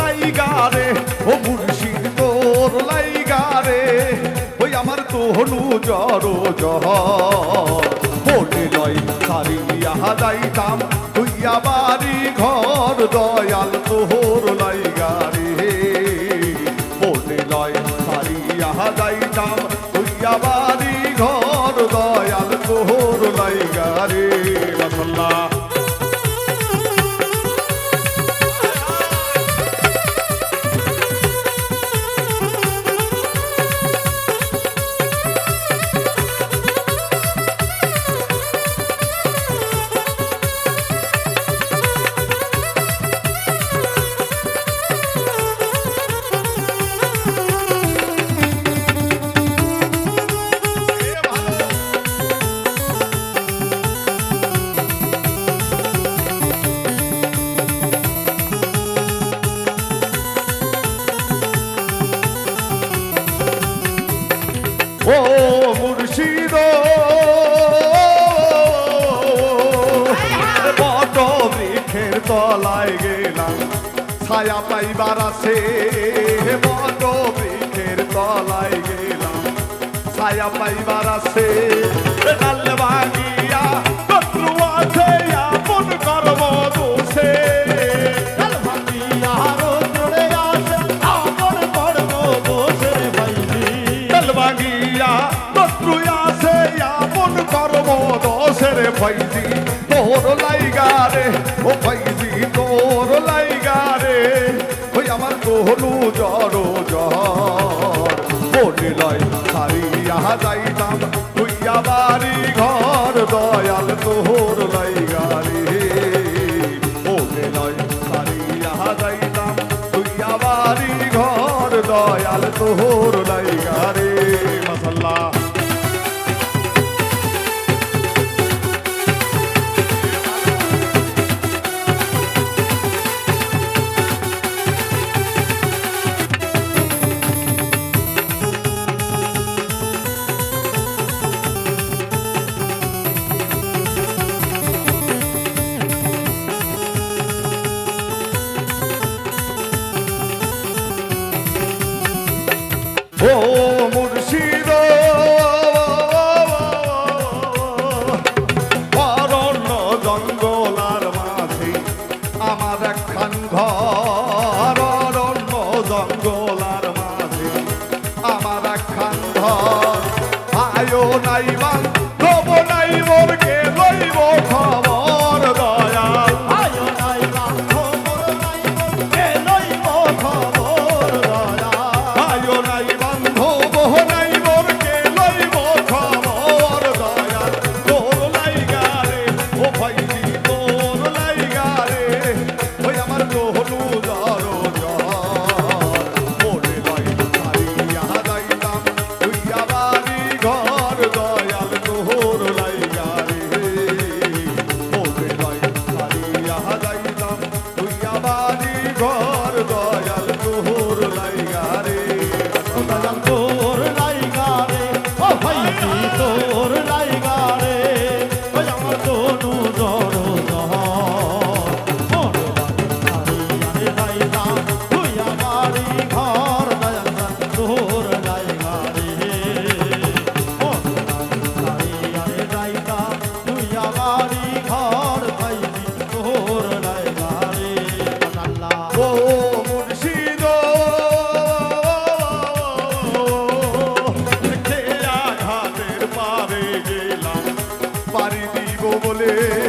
লাইগারে ও মুর্শিদ তোর লাইগারে ওই আমার তোহনু জর জহর। বলে লয় সারিয়া যাইতাম তুইয়া বাড়ি ঘর, দয়াল তোহর লাইগারে বলে লয় সারিয়া যাইতাম তুইয়া বাড়ি ছায়া পাইবার আছে। বট বৃক্ষের তলায় গেলাম। ছায়া পাইবার আছে। ডাল ভাঙিয়া শত্রু আছে, আপন কর্ম দোষে। ভাঙিয়া শত্রু আছে, আপন কর্ম দোষের ভাইজি। তোর লাইগা রে, ও ভাইজি তোর লাইগা রে। ওই আমার তোহলু জড় জর বলে লয় সারিয়া যাইতাম তুইয়া বাড়ি ঘর দয়াল তোহর ও জঙ্গলার মাঝে আমার একখান ঘর অরণ্য জঙ্গলার বলে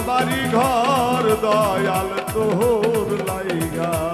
বাড়ি ঘর দয়াল তোর লাইগা।